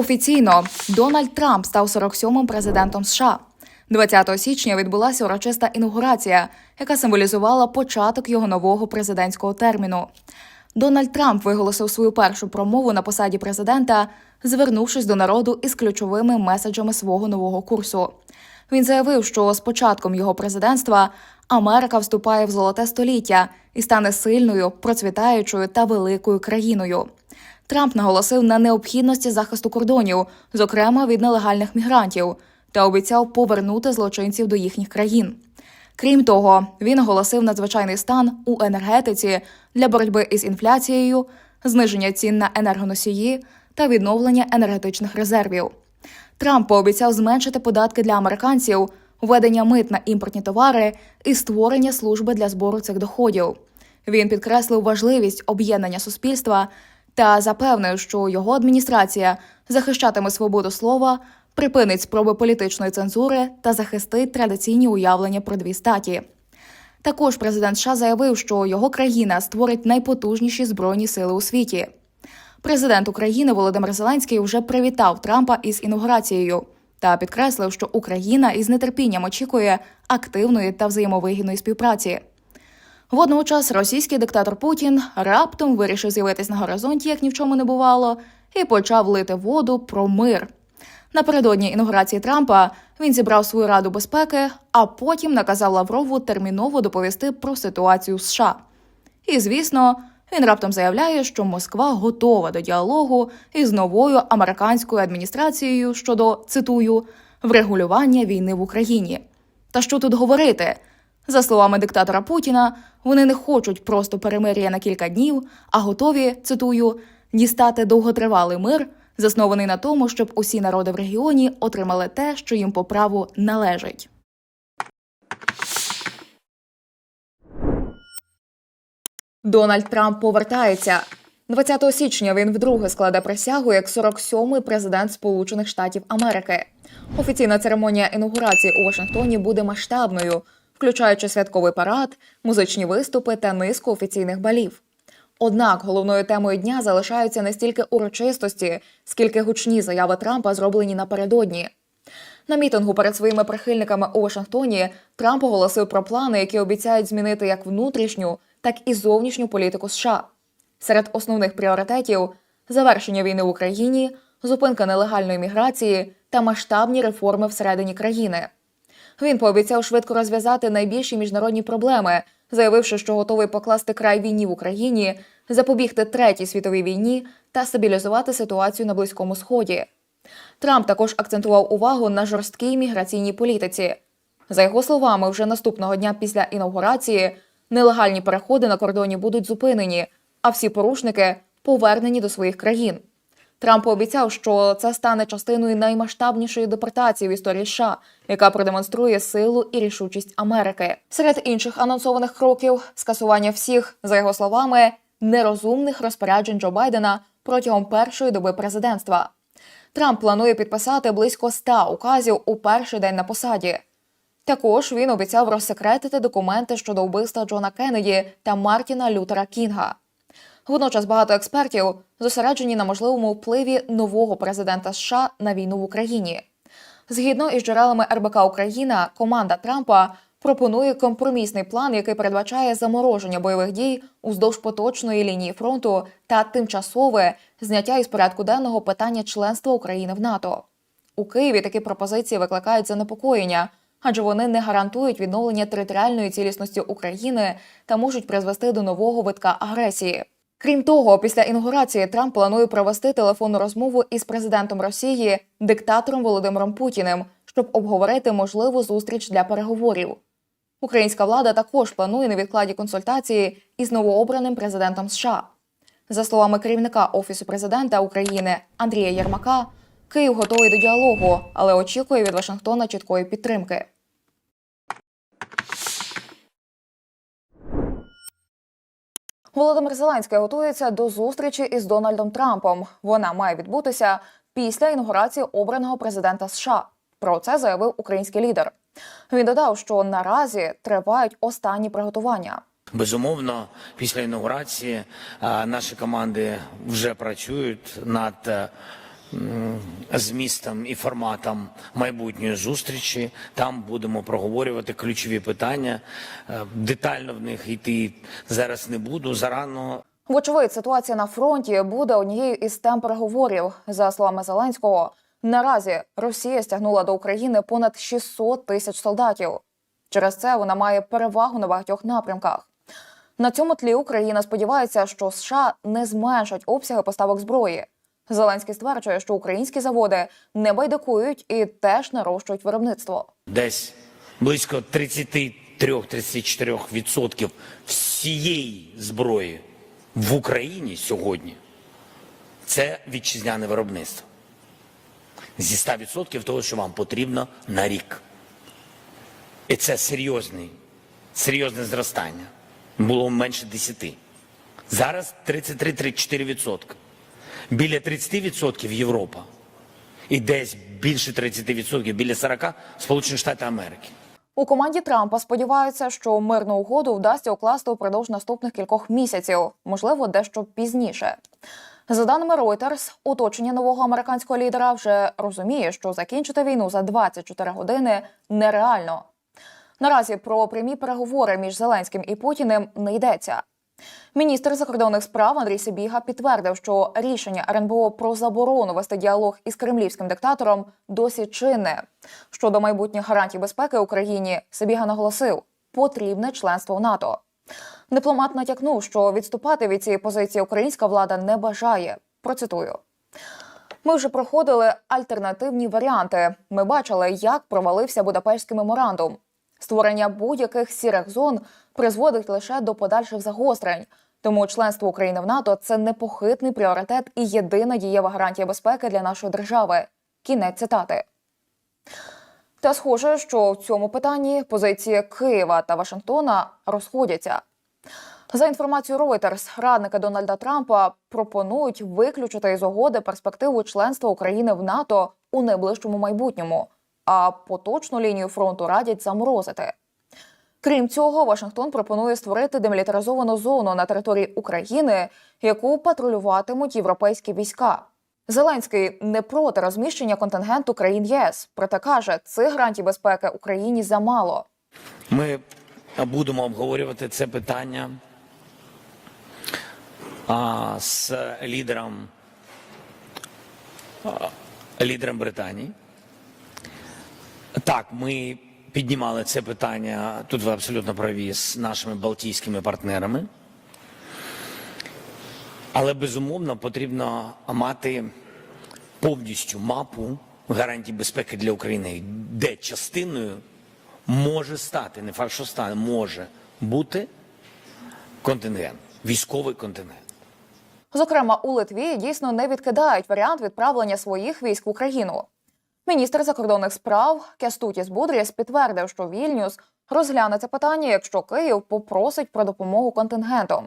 Офіційно Дональд Трамп став 47-м президентом США. 20 січня відбулася урочиста інаугурація, яка символізувала початок його нового президентського терміну. Дональд Трамп виголосив свою першу промову на посаді президента, звернувшись до народу із ключовими меседжами свого нового курсу. Він заявив, що з початком його президентства Америка вступає в золоте століття і стане сильною, процвітаючою та великою країною. Трамп наголосив на необхідності захисту кордонів, зокрема від нелегальних мігрантів, та обіцяв повернути злочинців до їхніх країн. Крім того, він оголосив надзвичайний стан у енергетиці для боротьби із інфляцією, зниження цін на енергоносії та відновлення енергетичних резервів. Трамп пообіцяв зменшити податки для американців, введення мит на імпортні товари і створення служби для збору цих доходів. Він підкреслив важливість об'єднання суспільства та запевнив, що його адміністрація захищатиме свободу слова, припинить спроби політичної цензури та захистить традиційні уявлення про дві статі. Також президент США заявив, що його країна створить найпотужніші збройні сили у світі. Президент України Володимир Зеленський вже привітав Трампа із інаугурацією та підкреслив, що Україна із нетерпінням очікує активної та взаємовигідної співпраці. Водночас російський диктатор Путін раптом вирішив з'явитись на горизонті, як ні в чому не бувало, і почав лити воду про мир. Напередодні інаугурації Трампа він зібрав свою раду безпеки, а потім наказав Лаврову терміново доповісти про ситуацію в США. І звісно, він раптом заявляє, що Москва готова до діалогу із новою американською адміністрацією щодо цитую врегулювання війни в Україні. Та що тут говорити? За словами диктатора Путіна, вони не хочуть просто перемир'я на кілька днів, а готові цитую дістати довготривалий мир, заснований на тому, щоб усі народи в регіоні отримали те, що їм по праву належить. Дональд Трамп повертається. 20 січня він вдруге складе присягу як 47-й президент Сполучених Штатів Америки. Офіційна церемонія інаугурації у Вашингтоні буде масштабною, включаючи святковий парад, музичні виступи та низку офіційних балів. Однак головною темою дня залишаються не стільки урочистості, скільки гучні заяви Трампа зроблені напередодні. На мітингу перед своїми прихильниками у Вашингтоні Трамп оголосив про плани, які обіцяють змінити як внутрішню, так і зовнішню політику США. Серед основних пріоритетів завершення війни в Україні, зупинка нелегальної міграції та масштабні реформи всередині країни. Він пообіцяв швидко розв'язати найбільші міжнародні проблеми, заявивши, що готовий покласти край війні в Україні, запобігти третій світовій війні та стабілізувати ситуацію на Близькому Сході. Трамп також акцентував увагу на жорсткій міграційній політиці. За його словами, вже наступного дня після інаугурації нелегальні переходи на кордоні будуть зупинені, а всі порушники повернені до своїх країн. Трамп пообіцяв, що це стане частиною наймасштабнішої депортації в історії США, яка продемонструє силу і рішучість Америки. Серед інших анонсованих кроків скасування всіх, за його словами, нерозумних розпоряджень Джо Байдена протягом першої доби президентства. Трамп планує підписати близько ста указів у перший день на посаді. Також він обіцяв розсекретити документи щодо вбивства Джона Кеннеді та Мартіна Лютера Кінга. Водночас багато експертів зосереджені на можливому впливі нового президента США на війну в Україні. Згідно із джерелами РБК Україна, команда Трампа пропонує компромісний план, який передбачає замороження бойових дій уздовж поточної лінії фронту та тимчасове зняття із порядку денного питання членства України в НАТО. У Києві такі пропозиції викликають занепокоєння, адже вони не гарантують відновлення територіальної цілісності України та можуть призвести до нового витка агресії. Крім того, після інаугурації Трамп планує провести телефонну розмову із президентом Росії, диктатором Володимиром Путіним, щоб обговорити можливу зустріч для переговорів. Українська влада також планує невідкладні консультації із новообраним президентом США. За словами керівника Офісу президента України Андрія Єрмака, Київ готовий до діалогу, але очікує від Вашингтона чіткої підтримки. Володимир Зеленський готується до зустрічі із Дональдом Трампом. Вона має відбутися після інаугурації обраного президента США. Про це заявив український лідер. Він додав, що наразі тривають останні приготування. Безумовно, після інаугурації наші команди вже працюють над е, змістом і форматом майбутньої зустрічі. Там будемо проговорювати ключові питання. Е, Детально в них йти зараз не буду. Зарано Вочевидь, ситуація на фронті буде однією із тем переговорів. За словами Зеленського, наразі Росія стягнула до України понад 600 тисяч солдатів. Через це вона має перевагу на багатьох напрямках. На цьому тлі Україна сподівається, що США не зменшать обсяги поставок зброї. Зеленський стверджує, що українські заводи не байдикують і теж нарощують виробництво. десь близько 33-34% всієї зброї в Україні сьогодні це вітчизняне виробництво. Зі 100% того, що вам потрібно на рік. І це серйозний, серйозне зростання. Було менше 10. Зараз 33-34%. Біля 30% Європа. І десь більше 30%, біля 40% Сполучені Штати Америки. У команді Трампа сподіваються, що мирну угоду вдасться укласти упродовж наступних кількох місяців, можливо, дещо пізніше. За даними Reuters, оточення нового американського лідера вже розуміє, що закінчити війну за 24 години нереально. Наразі про прямі переговори між Зеленським і Путіним не йдеться. Міністр закордонних справ Андрій Сибіга підтвердив, що рішення РНБО про заборону вести діалог із кремлівським диктатором досі чинне. Щодо майбутніх гарантій безпеки Україні, Сибіга наголосив, потрібне членство в НАТО. Дипломат натякнув, що відступати від цієї позиції українська влада не бажає. Процитую. Ми вже проходили альтернативні варіанти. Ми бачили, як провалився Будапештський меморандум. Створення будь-яких сірих зон призводить лише до подальших загострень. Тому членство України в НАТО це непохитний пріоритет і єдина дієва гарантія безпеки для нашої держави. Кінець цитати. Та схоже, що в цьому питанні позиції Києва та Вашингтона розходяться. За інформацією Reuters, радники Дональда Трампа пропонують виключити із угоди перспективу членства України в НАТО у найближчому майбутньому, а поточну лінію фронту радять заморозити. Крім цього, Вашингтон пропонує створити демілітаризовану зону на території України, яку патрулюватимуть європейські війська. Зеленський не проти розміщення контингенту країн ЄС, проте каже, цих гарантій безпеки Україні замало. Ми будемо обговорювати це питання а, з лідером, а, лідером Британії. Так, ми піднімали це питання, тут ви абсолютно праві, з нашими балтійськими партнерами. Але безумовно потрібно мати повністю мапу гарантій безпеки для України, де частиною може стати, не факт, що стане, може бути контингент, військовий контингент. Зокрема, у Литві дійсно не відкидають варіант відправлення своїх військ в Україну. Міністр закордонних справ Кястутіс Будріс підтвердив, що Вільнюс розгляне це питання, якщо Київ попросить про допомогу контингентом.